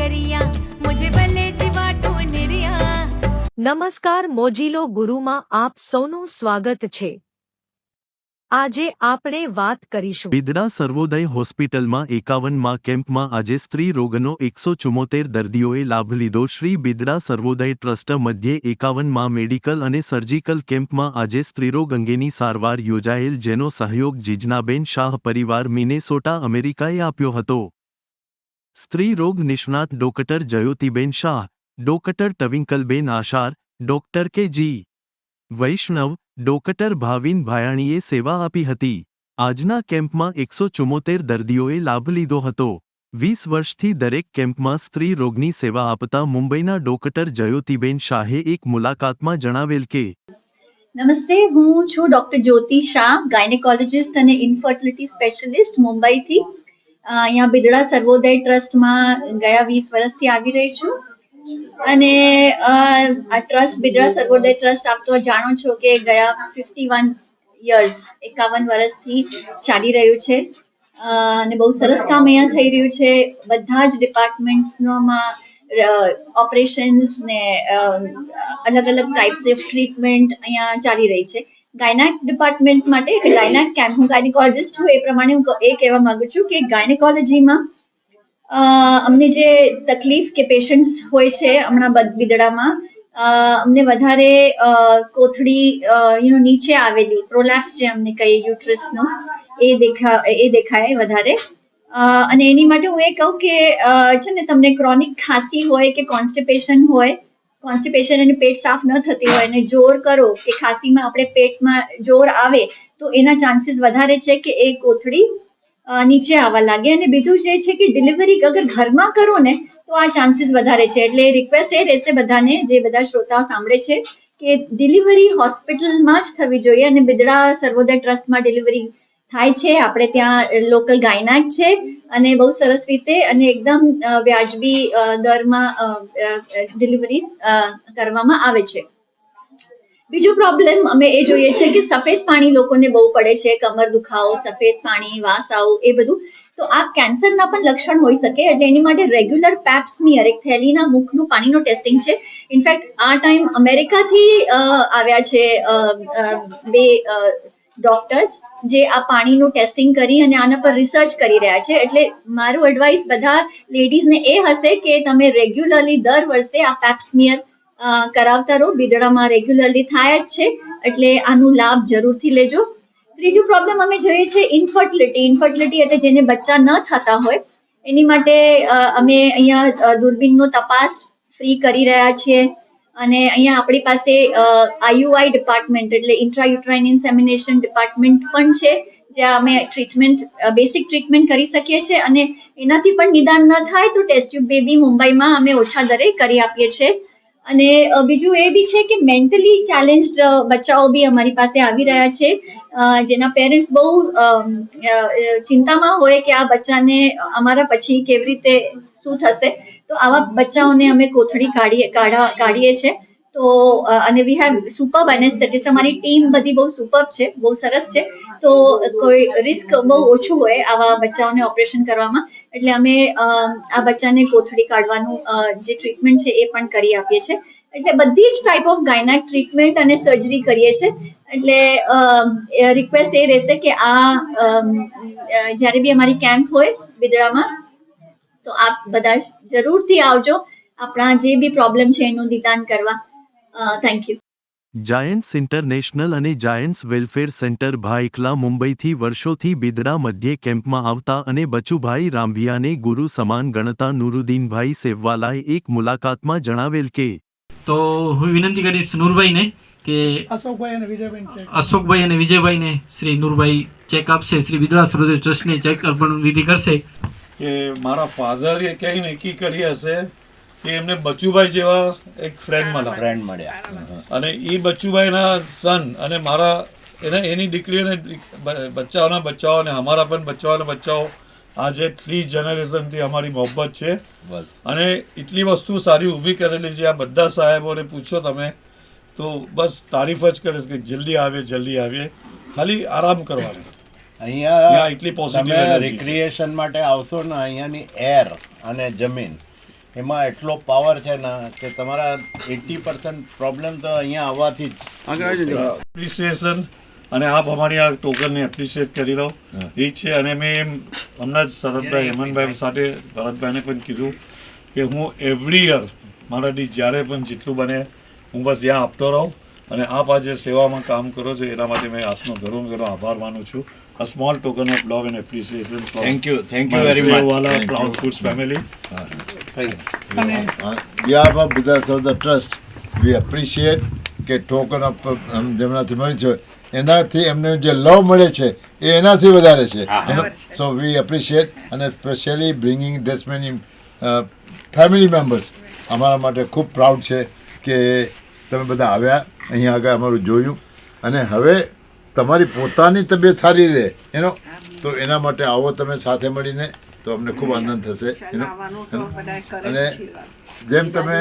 કરિયા મુજે ભલે જીવા ટોનેરિયા નમસ્કાર મોજીલો ગુરુમાં આપ સૌનું સ્વાગત છે આજે આપણે વાત કરીશું બિદડા સર્વોદય હોસ્પિટલમાં એકાવનમાં કેમ્પમાં આજે સ્ત્રી રોગનો એકસો ચુમોતેર દર્દીઓએ લાભ લીધો। શ્રી બિદડા સર્વોદય ટ્રસ્ટ મધ્યે એકાવનમાં મેડિકલ અને સર્જિકલ કેમ્પમાં આજે સ્ત્રીરોગ અંગેની સારવાર યોજાયેલ જેનો સહયોગ જીજનાબેન શાહ પરિવાર મિનેસોટા અમેરિકાએ આપ્યો હતો। સ્ત્રી રોગ નિષ્ણાત doctor Jyotiben Shah, doctor Twinkleben Ashar, doctor K G. Vaishnav, doctor Bhavin ભાયાણીએ સેવા આપી હતી. આજના કેમ્પમાં એકસો ચુમ્મોતેર દર્દીઓએ લાભ લીધો હતો. વીસ વર્ષથી દરેક કેમ્પમાં સ્ત્રી રોગની સેવા આપતા મુંબઈના ડોક્ટર જયોતિબેન શાહે એક મુલાકાતમાં જણાવેલ કે નમસ્તે, હું છું ડોક્ટર જ્યોતિ શાહ, ગાયનેકોલોજિસ્ટ અને ઇન્ફર્ટિલિટી સ્પેશિયલિસ્ટ મુંબઈથી. અહીંયા બિદડા સર્વોદય ટ્રસ્ટમાં ગયા વીસ વર્ષથી આવી રહી છું. અને આ ટ્રસ્ટ બિરડા સર્વોદય ટ્રસ્ટ, આપ તો જાણો છો કે ગયા ફિફ્ટી વન યર્સ એકાવન વર્ષથી ચાલી રહ્યું છે. અને બહુ સરસ કામ અહીંયા થઈ રહ્યું છે. બધા જ ડિપાર્ટમેન્ટ્સમાં ઓપરેશન્સ ને અલગ અલગ ટાઈપ્સ ઓફ ટ્રીટમેન્ટ અહીંયા ચાલી રહી છે. ગાયનાક ડિપાર્ટમેન્ટ માટે એટલે ગાયનાક કેમ્પ હું ગાયનેકોલોજિસ્ટ છું, એ પ્રમાણે હું એ કહેવા માંગુ છું કે ગાયનેકોલોજીમાં અમને જે તકલીફ કે પેશન્ટ્સ હોય છે હમણાં બદબીદડામાં અમને વધારે કોથળી યુ નો નીચે આવેલી પ્રોલેપ્સ જે અમને કહીએ યુટ્રસનો એ દેખા, એ દેખાય વધારે. અને એની માટે હું એ કહું કે છે ને, તમને ક્રોનિક ખાંસી હોય કે કોન્સ્ટિપેશન હોય કોન્સ્ટિપેશન અને પેટ સાફ ન થતી હોય અને જોર કરો કે ખાંસીમાં આપણે પેટમાં જોર આવે, તો એના ચાન્સીસ વધારે છે કે એ કોથળી નીચે આવવા લાગે. અને બીજું જે છે કે ડિલિવરી અગર ઘરમાં કરો ને, તો આ ચાન્સીસ વધારે છે. એટલે રિક્વેસ્ટ એ રહેશે બધાને, જે બધા શ્રોતાઓ સાંભળે છે, કે ડિલિવરી હોસ્પિટલમાં જ થવી જોઈએ અને બિદડા સર્વોદય ટ્રસ્ટમાં ડિલિવરી થાય છે. આપણે ત્યાં લોકલ ગાયનાક છે અને બહુ સરસ રીતે અને એકદમ વ્યાજબી દરમાં ડિલિવરી કરવામાં આવે છે. બીજો પ્રોબ્લેમ અમે એ જોઈએ છે કે સફેદ પાણી લોકોને બહુ પડે છે. કમર દુખાવો, સફેદ પાણી, વાસ આવો, એ બધું. તો આ કેન્સરના પણ લક્ષણ હોઈ શકે એટલે એની માટે રેગ્યુલર પેપ્સની એક થેલીના મુખનું પાણીનું ટેસ્ટિંગ છે. ઇનફેક્ટ આ ટાઈમ અમેરિકાથી આવ્યા છે બે ડોક્ટર્સ જે આ પાણીનું ટેસ્ટિંગ કરી અને આના પર રિસર્ચ કરી રહ્યા છે. એટલે મારું એડવાઇસ બધા લેડીઝને એ હશે કે તમે રેગ્યુલરલી દર વર્ષે આ પેપ્સમિયર કરાવતા રહો. બિદડામાં રેગ્યુલરલી થાય જ છે. એટલે આનું લાભ જરૂરથી લેજો. ત્રીજું પ્રોબ્લેમ અમે જોઈએ છે ઇન્ફર્ટિલિટી ઇન્ફર્ટિલિટી એટલે જેને બચ્ચા ન થતા હોય, એની માટે અમે અહીંયા દૂરબીનનો તપાસ ફ્રી કરી રહ્યા છીએ. અને અહીંયા આપણી પાસે આઈયુઆઈ ડિપાર્ટમેન્ટ એટલે ઇન્ટ્રાયુટ્રાઇન ઇન્સેમિનેશન ડિપાર્ટમેન્ટ પણ છે, જ્યાં અમે ટ્રીટમેન્ટ બેસિક ટ્રીટમેન્ટ કરી શકીએ છીએ અને એનાથી પણ નિદાન ન થાય તો ટેસ્ટ ટ્યુબ બેબી મુંબઈમાં અમે ઓછા દરે કરી આપીએ છીએ. અને બીજું એ બી છે કે મેન્ટલી ચેલેન્જ બચ્ચાઓ બી અમારી પાસે આવી રહ્યા છે. જેના પેરેન્ટ્સ બહુ ચિંતામાં હોય કે આ બચ્ચાને અમારા પછી કેવી રીતે શું થશે. તો આવા બચ્ચાઓને અમે કોથળી કાઢીએ, કાઢા, કાઢીએ છીએ તો અને વી હેવ સુપર એનેસ્થેટિસ્ટ અમારી ટીમ બધી બહુ સુપર છે, બહુ સરસ છે. તો કોઈ રિસ્ક બહુ ઓછું હોય આવા બચ્ચાઓને ઓપરેશન કરવામાં. એટલે અમે આ બચ્ચાને કોથળી કાઢવાનું જે ટ્રીટમેન્ટ છે એ પણ કરી આપીએ છીએ. એટલે બધી જ ટાઈપ ઓફ ગાયનાક ટ્રીટમેન્ટ અને સર્જરી કરીએ છીએ. એટલે રિક્વેસ્ટ એ રહેશે કે આ જ્યારે બી અમારી કેમ્પ હોય બિદડામાં, તો આપ બધા જરૂરથી આવજો. આપણા જે બી પ્રોબ્લેમ છે એનું નિદાન કરવા. થેન્ક યુ જાયન્ટ્સ ઇન્ટરનેશનલ અને જાયન્ટ્સ વેલફેર સેન્ટર ભાઈકલા મુંબઈથી વર્ષોથી બિદડા મધ્યે કેમ્પમાં આવતા અને બચુભાઈ રામભિયાને ગુરુ સમાન ગણતા નુરુદ્દીનભાઈ સેવવાલાએ એક મુલાકાતમાં જણાવેલ કે તો હું વિનંતી કરીશ નૂરભાઈને કે અશોકભાઈ અને વિજયભાઈ અશોકભાઈ અને વિજયભાઈને શ્રી નૂરભાઈ ચેક આપશે શ્રી બિદડા સરોદય ટ્રસ્ટને ચેક અર્પણ વિધિ કરશે. કે મારા ફાધરે ક્યાંય નક્કી કરી હશે? કે એમને બચુભાઈ જેવા એક ફ્રેન્ડ મળ્યા. ફ્રેન્ડ મળ્યા. અને એ બચુભાઈના સન અને મારા એને એની દીકરી અને બચ્ચાઓના બચ્ચાઓ અને અમારા પણ બચ્ચાઓના બચ્ચાઓ આજે થ્રી જનરેશનથી અમારી મોહબ્બત છે. બસ. અને એટલી વસ્તુ સારી ઊભી કરેલી છે. આ બધા સાહેબોને પૂછો તમે તો બસ તારીફ જ કરીશ કે જલ્દી આવે જલ્દી આવે ખાલી આરામ કરવાનો. અહીંયા એટલી છે. રિક્રિએશન માટે આવશો ને અહીંયાની એર અને જમીન. એમાં એટલો પાવર છે ને કે તમારા એટી પર્સન્ટ પ્રોબ્લેમ તો અહીંયા આવવાથી જ. એપ્રિસિએશન અને આપ અમારી આ ટોકનને એપ્રિસિએટ કરી લો. એ છે અને મેં એમ હમણાં જ શરદભાઈ હેમંતભાઈ સાથે ભરતભાઈને પણ કીધું કે હું એવરી યર મારાથી જ્યારે પણ જેટલું બને હું બસ ત્યાં આપતો રહું અને આપ આ જે સેવામાં કામ કરો છો એના માટે મેં આપનો ઘરો ઘરો આભાર માનું છું. A small token of love and appreciation thank you thank you very much Foods family. On behalf of Buddhas of the Trust, we appreciate કે ટોકન ઓફ જેમનાથી મળી છે એનાથી એમને જે લવ મળે છે એ એનાથી વધારે છે. સો વી એપ્રિશિએટ અને specially bringing this many family members અમારા માટે ખૂબ પ્રાઉડ છે કે તમે બધા આવ્યા અહીંયા આગળ અમારું જોયું. અને હવે તમારી પોતાની તબિયત સારી રહે એનો તો એના માટે આવો તમે સાથે મળીને તો અમને ખૂબ આનંદ થશે અને જેમ તમે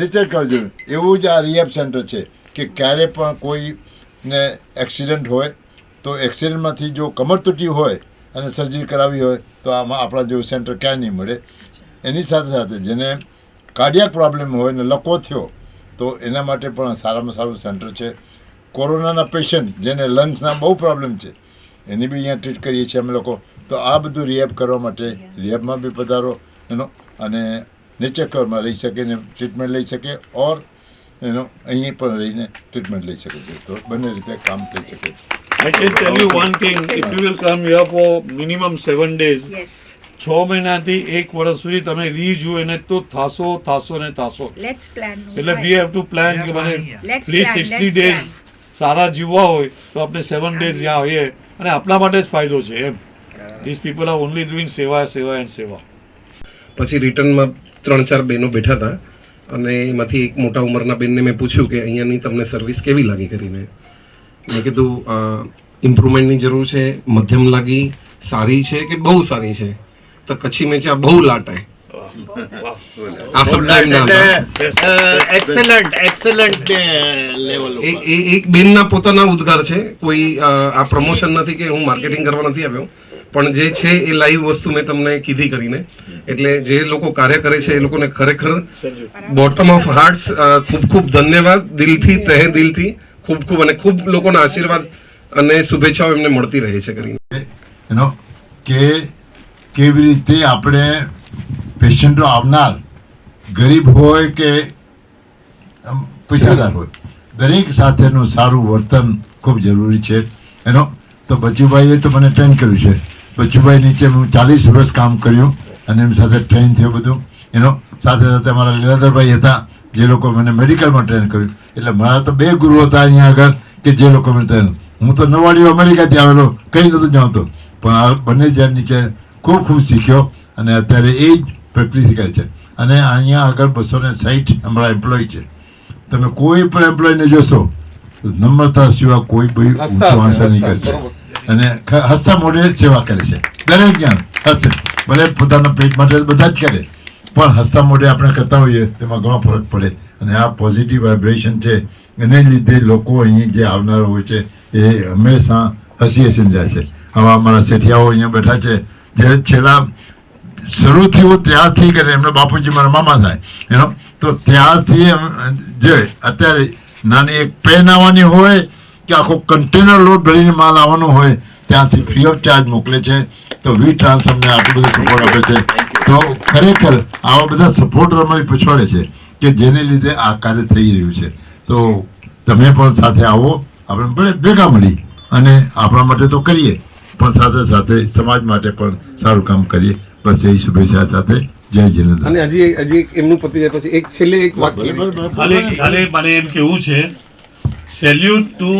નેચર કરજો. એવું જ આ રિહેબ સેન્ટર છે કે ક્યારે પણ કોઈને એક્સિડન્ટ હોય તો એક્સિડન્ટમાંથી જો કમર તૂટી હોય અને સર્જરી કરાવી હોય તો આમાં આપણા જેવું સેન્ટર ક્યાંય નહીં મળે. એની સાથે સાથે જેને કાર્ડિયાક પ્રોબ્લેમ હોય ને લકવો થયો તો એના માટે પણ સારામાં સારું સેન્ટર છે. કોરોનાના પેશન્ટ જેને લંગ્સના બહુ પ્રોબ્લેમ છે એની બી અહીંયા ટ્રીટ કરીએ છીએ અમે લોકો. તો આ બધું રિહેબ કરવા માટે રિહેબમાં બી પધારો એનો અને નેચરકરમાં રહી શકે ને ટ્રીટમેન્ટ લઈ શકે ઓર એનો અહીં પણ રહીને ટ્રીટમેન્ટ લઈ શકે છે. તો બંને રીતે કામ થઈ શકે છે. I can tell you one thing, if you will come here for minimum seven days, છ મહિનાથી એક વર્ષ સુધી તમે રી જુઓ એને તો થાસો થાસો ને થાસો. એટલે વી હેવ ટુ પ્લાન કે મને પ્લીઝ સિક્સટી ડેઝ સારા જીવવા હોય તો આપણે સેવન ડેઝ ત્યાં હોઈએ. અને આપણા માટે જ ફાયદો છે એમ. This people are only doing seva seva and સેવા પછી રિટર્નમાં ત્રણ ચાર બહેનો બેઠા હતા અને એમાંથી એક મોટા ઉંમરના બેનને મેં પૂછ્યું કે અહીંયાની તમને સર્વિસ કેવી લાગી કરીને? મેં કીધું ઇમ્પ્રુવમેન્ટની જરૂર છે મધ્યમ લાગી સારી છે કે બહુ સારી છે? તો કચ્છી મેં આ બહુ લાટ હે આ શબ્દ એક્સેલન્ટ એક્સેલન્ટ એ એ એક બેનના પોતાના ઉદ્ગાર છે. કોઈ આ પ્રમોશન નથી કે હું માર્કેટિંગ કરવા નથી આવ્યો. પણ જે છે એ લાઈવ વસ્તુ મેં તમને કીધી કરીને. એટલે જે લોકો કાર્ય કરે છે એ લોકોને ખરેખર બોટમ ઓફ હાર્ટ્સ ખૂબ ખૂબ ધન્યવાદ. દિલથી તહે દિલથી ખૂબ ખૂબ અને ખૂબ લોકોના આશીર્વાદ અને શુભેચ્છાઓ એમને મળતી રહે છે કરીને. એનો કે કેવી રીતે આપણે પેશન્ટો આવનાર ગરીબ હોય કે આમ પૈસાદાર હોય દરેક સાથેનું સારું વર્તન ખૂબ જરૂરી છે. એનો તો બચુભાઈએ તો મને ટ્રેન કર્યું છે. બચુભાઈ નીચે હું ચાલીસ વર્ષ કામ કર્યું અને એમની સાથે ટ્રેન થયું બધું. એનો સાથે સાથે અમારા લીલાધરભાઈ હતા જે લોકો મને મેડિકલમાં ટ્રેન કર્યું. એટલે મારા તો બે ગુરુ હતા અહીંયા આગળ કે જે લોકો મને ટ્રેન હું તો નવાડીઓ અમેરિકાથી આવેલો કંઈ નહોતો જાણતો. પણ આ બંને જ્યાં નીચે ખૂબ ખૂબ શીખ્યો અને અત્યારે એ જ પ્રેક્ટિસ કરે છે. અને અહીંયા આગળ બસો ને સાહીઠ અમારા એમ્પ્લોય છે. તમે કોઈ પણ એમ્પ્લોયને જોશો નમ્રતા સિવાય કોઈ ભાઈ ઊંચો આશા નહીં કરશે અને હસતા મોઢે સેવા કરે છે. દરેક જ્ઞાન, હસ્તે. ભલે પોતાના પેટ માટે બધા જ કરે, પણ હસતા મોઢે આપણે કરતા હોઈએ, તેમાં ઘણો ફરક પડે. અને આ પોઝિટિવ વાઇબ્રેશન છે, એને લીધે લોકો અહીં જે આવનાર હોય છે, એ હંમેશા હસી હસીને જાય છે. હવે અમારા શેઠિયાઓ અહીંયા બેઠા છે, જે છેલ્લા શરૂ થયું ત્યારથી કરે, એમનો બાપુજી મારા મામા થાય. એનો તો ત્યારથી જે અત્યારે નાની એક પેન આવવાની હોય કે આખો કન્ટેનર લોડ ભરીને માલ આવવાનો હોય ત્યાંથી ફ્રી ઓફ ચાર્જ મોકલે છે. તો વી ટ્રાન્સ અમને આટલું બધું સપોર્ટ આપે છે. તો ખરેખર આવા બધા સપોર્ટર અમારી પછવાડે છે કે જેને લીધે આ કાર્ય થઈ રહ્યું છે. તો તમે પણ સાથે આવો. આપણે ભલે ભેગા મળી અને આપણા માટે તો કરીએ પણ સાથે સાથે સમાજ માટે પણ સારું કામ કરીએ. બસ એ શુભેચ્છા સાથે. જય જિનેન્દ્ર. અને હજી હજી એક એમનું પતિ જાય પછી એક છેલ્લે એક વાક્ય ખાલી ખાલી મને એમ કેવું છે salute to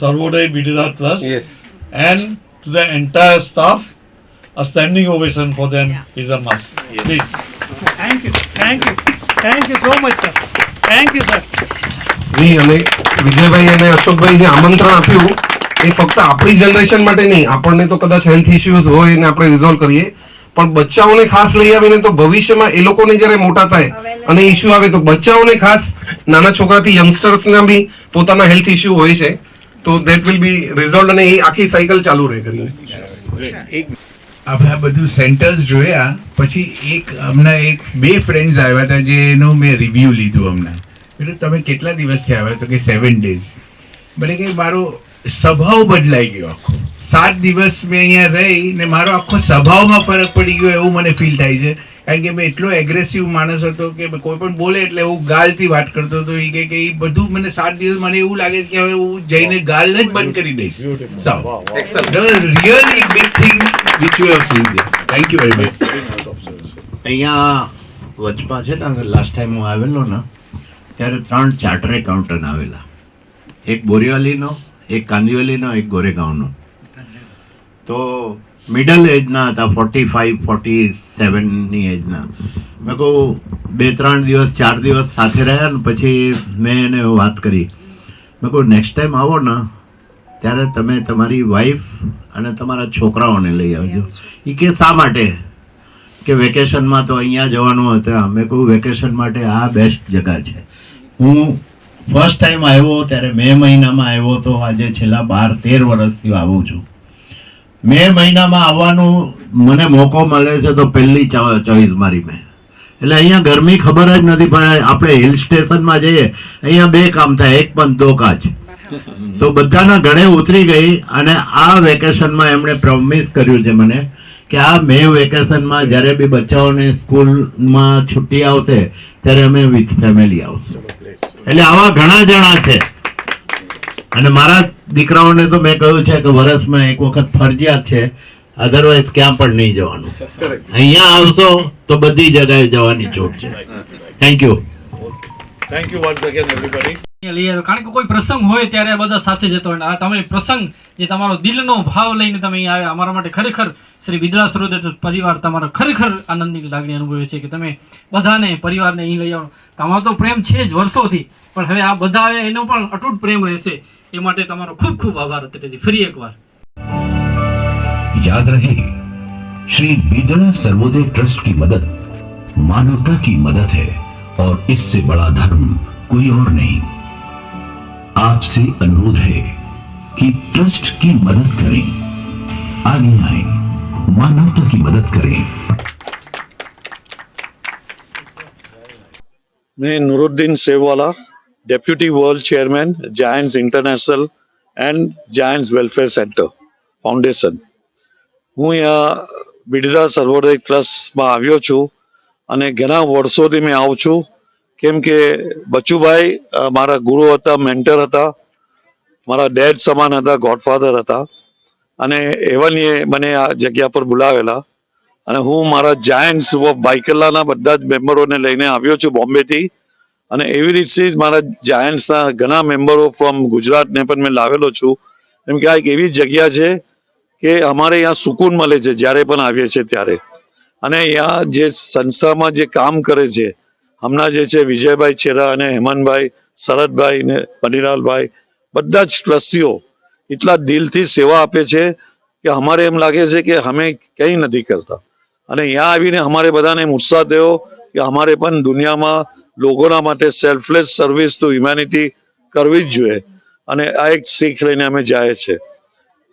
Sarvodaya Birla Trust yes. and to the entire staff, a standing ovation for them yeah. is a must. Yes. Please. Thank you, thank you, thank you so much, sir. Thank you, sir. જી અને વિજયભાઈ અને અશોકભાઈ જે આમંત્રણ આપ્યું એ ફક્ત આપણી generation માટે નહીં આપણને તો કદાચ હેલ્થ ઇશ્યુઝ હોય ને આપણે રિઝોલ્વ કરીએ પણ બચ્ચાઓને ખાસ લઈ આવીને તો ભવિષ્યમાં એ લોકોને જ્યારે મોટા થાય અને ઇશ્યુ આવે તો બચ્ચાઓને ખાસ નાના છોકરાથી યંગસ્ટર્સના બી પોતાના હેલ્થ ઇસ્યુ હોય છે. તો દેટ વિલ બી રિઝોલ્વ અને એ આખી સાયકલ ચાલુ રહે કરીને આપણે આ બધું સેન્ટર્સ જોયા પછી એક હમણાં એક બે ફ્રેન્ડ્સ આવ્યા હતા જેનું મેં રિવ્યૂ લીધું હમણાં. એટલે તમે કેટલા દિવસથી આવ્યા? તો કે સેવન ડેઝ મને કે મારો સ્વભાવ બદલાઈ ગયો આખો. સાત દિવસ મેં અહીંયા રહી ને મારો આખો સ્વભાવમાં ફરક પડી ગયો એવું મને ફીલ થાય છે. કારણ કે મેં એટલો એગ્રેસિવ માણસ હતો કે કોઈ પણ બોલે એટલે હું ગાલથી વાત કરતો હતો. એ કે કે એ બધું મને સાત દિવસ મને એવું લાગે છે કે હવે હું જઈને ગાલ જ બંધ કરી દઈશ. Really big thing which you have seen thank you very much અહીંયા વચમાં છે ને લાસ્ટ ટાઈમ હું આવેલો ને ત્યારે ત્રણ ચાર્ટર એકાઉન્ટન્ટ આવેલા. એક બોરીવાલીનો એક કાંદીવલીનો એક ગોરેગાંવનો. તો મિડલ એજના હતા ફોર્ટી ફાઈવ ફોર્ટી સેવનની એજના મેં કહું, બે, ત્રણ દિવસ, ચાર દિવસ સાથે રહ્યા ને પછી મેં એને વાત કરી. મેં કહું નેક્સ્ટ ટાઈમ આવો ને, ત્યારે તમે તમારી વાઈફ અને તમારા છોકરાઓને લઈ આવજો. એ કે, શા માટે? કે વેકેશનમાં તો અહીંયા જવાનું હતું. અમે કહું વેકેશન માટે આ બેસ્ટ જગા છે. હું ફર્સ્ટ ટાઈમ આવ્યો ત્યારે મે મહિનામાં આવ્યો તો આજે છેલ્લા બાર, તેર વર્ષથી આવું છું. મે મહિનામાં આવવાનું મને મોકો મળે છે તો પહેલી ચોઈસ મારી મેં. એટલે અહીંયા ગરમી ખબર જ નથી, પણ આપણે હિલ સ્ટેશનમાં જઈએ, અહીંયા બે કામ થાય, એક પણ દો કાચ તો બધાના ઘણે ઉતરી ગઈ અને આ વેકેશનમાં એમણે પ્રોમિસ કર્યું છે મને કે આ મે વેકેશનમાં જ્યારે બી બચ્ચાઓને સ્કૂલમાં છુટ્ટી આવશે, ત્યારે અમે વિથ ફેમિલી આવશું. એટલે આવા ઘણા જણા છે. અને મારા દીકરાઓને તો મેં કહ્યું છે કે વર્ષમાં એક વખત ફરજિયાત છે અધરવાઇઝ ક્યાં પણ નહીં જવાનું. અહીંયા આવશો તો બધી જગાએ જવાની છૂટ છે. Thank you thank you once again everybody અહીંયા લઈ આવ્યો કારણ કે કોઈ પ્રસંગ હોય ત્યારે આ બધા સાથે જતો હોય. ને આ તમે પ્રસંગ જે તમારો દિલનો ભાવ લઈને તમે અહીંયા આવ્યા અમારા માટે ખરેખર શ્રી વિદ્રા સરોદર પરિવાર તમારો ખરેખર આનંદની લાગણી અનુભવે છે કે તમે બધાને પરિવારને અહીં લઈ આવો. તમારો તો પ્રેમ છે જ વર્ષોથી પણ હવે આ બધા આવે એનો પણ અતૂટ પ્રેમ રહેશે. એ માટે તમારો ખૂબ ખૂબ આભાર અત્યારેથી ફરી એકવાર याद रहे श्री बिदड़ा सर्वोदय ट्रस्ट की मदद मानवता की मदद है और इससे बड़ा धर्म कोई और नहीं आपसे अनुरोध है कि ट्रस्ट की मदद करें आगे आए मानवता की मदद करें मैं Nooruddin सेववाला Deputy World Chairman, Giants International and Giants Welfare Center Foundation. હું અહીંયા બિડરા સર્વોદય ટ્રસ્ટમાં આવ્યો છું અને ઘણા વર્ષોથી મેં આવું છું. કેમ કે બચુભાઈ મારા ગુરુ હતા મેન્ટર હતા મારા ડેડ સમાન હતા ગોડફાધર હતા. અને એવાનીએ મને આ જગ્યા પર બોલાવેલા. અને હું મારા જાયન્ટ્સ બાઇકલાના બધા જ મેમ્બરોને લઈને આવ્યો છું બોમ્બેથી. અને એવી રીતે મારા જાયન્ટ્સના ઘણા મેમ્બરો ફ્રોમ ગુજરાતને પણ મેં લાવેલો છું. એમ કે આ એક એવી જગ્યા છે કે અમારે અહીંયા સુકૂન મળે છે, જ્યારે પણ આવીએ છીએ ત્યારે. અને અહીંયા જે સંસ્થામાં જે કામ કરે છે, હમણાં જે છે વિજયભાઈ છેરા અને હેમંતભાઈ, શરદભાઈ ને પનીલાલભાઈ બધા જ ટ્રસ્ટીઓ એટલા દિલથી સેવા આપે છે કે અમારે એમ લાગે છે કે અમે કંઈ નથી કરતા. અને અહીંયા આવીને અમારે બધાને ઉત્સાહ થયો કે અમારે પણ દુનિયામાં લોકોના માટે સેલ્ફલેસ સર્વિસ ટુ હ્યુમેનિટી કરવી જ જોઈએ. અને આ એક શીખ લઈને અમે જાય છે.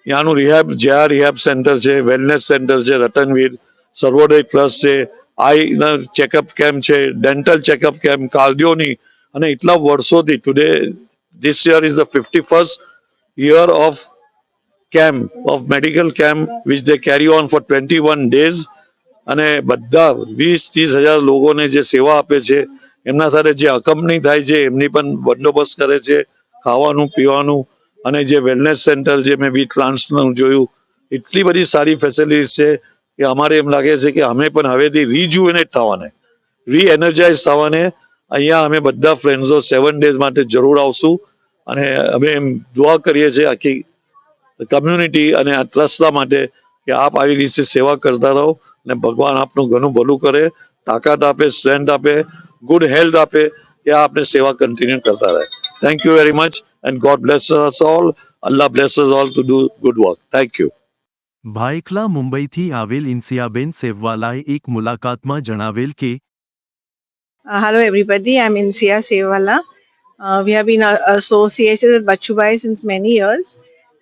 ત્યાંનું રિહેબ જ્યાં રિહેબ સેન્ટર છે વેલનેસ સેન્ટર છે, રતનવીર, સર્વોદય પ્લસ છે આઈના ચેકઅપ કેમ્પ છે ડેન્ટલ ચેકઅપ કેમ્પ કાર્ડિયોની, અને એટલા વર્ષોથી today this year is the fifty first year of camp of medical camp which they carry on for twenty one days અને બધા વીસ ત્રીસ હજાર લોકોને જે સેવા આપે છે એમના સાથે જે અકંપની થાય છે, એમની પણ બંદોબસ્ત કરે છે, ખાવાનું, પીવાનું અને જે વેલનેસ સેન્ટર જે મેં બી પ્લાન્ટનું જોયું, એટલી બધી સારી ફેસિલિટીઝ છે કે અમારે એમ લાગે છે કે અમે પણ હવેથી રીજુવેનેટ થવાને. રી એનર્જાઇઝ થવાને. અહીંયા અમે બધા ફ્રેન્ડ્સો સેવન ડેઝ માટે જરૂર આવશું અને અમે એમ દુઆ કરીએ છીએ આખી કમ્યુનિટી અને આ ટ્રસ્ટના માટે કે આપ આવી રીતે સેવા કરતા રહો અને ભગવાન આપનું ઘણું ભલું કરે, તાકાત આપે સ્ટ્રેન્થ આપે ગુડ હેલ્થ આપે કે આ આપણે સેવા કન્ટિન્યુ કરતા રહે thank you very much and God bless us all Allah bless us all to do good work thank you Byculla મુંબઈથી આવેલ ઇન્સિયાબેન સેવવાલાએ એક મુલાકાતમાં જણાવેલ કે Uh, hello, everybody. I'm Insia Sewala. Uh, we have been uh, associated with Bachubai since many years.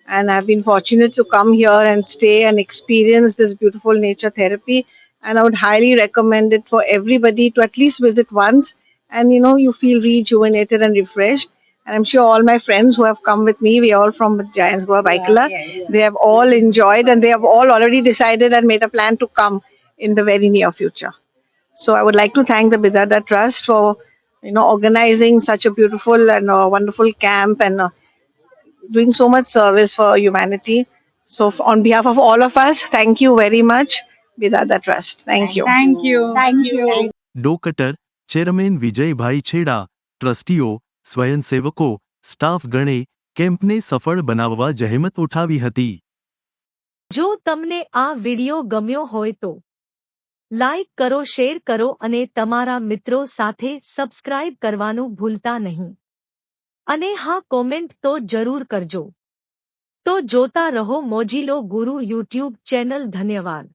and I've been fortunate to come here and stay and experience this beautiful nature therapy. and I would highly recommend it for everybody to at least visit once, and you know you feel rejuvenated and refreshed. And I'm sure all my friends who have come with me, we are all from Giants Goa Baikala, they have all enjoyed and they have all already decided and made a plan to come in the very near future. So I would like to thank the Bidada Trust for you know organizing such a beautiful and uh, wonderful camp and uh, doing so much service for humanity. So on behalf of all of us, thank you very much, Bidada Trust. Thank you. Thank you. Thank you. Doctor chairman Vijaybhai Chheda ટ્રસ્ટીઓ સ્વયંસેવકો staff ગણે કેમ્પને સફળ બનાવવા જહેમત ઉઠાવી હતી જો તમને આ વિડિયો ગમ્યો હોય તો લાઈક કરો શેર કરો અને તમારા મિત્રો સાથે સબસ્ક્રાઇબ કરવાનું ભૂલતા નહીં અને હા કોમેન્ટ તો જરૂર કરજો તો જોતા રહો મોજીલો ગુરુ યુટ્યુબ ચેનલ ધન્યવાદ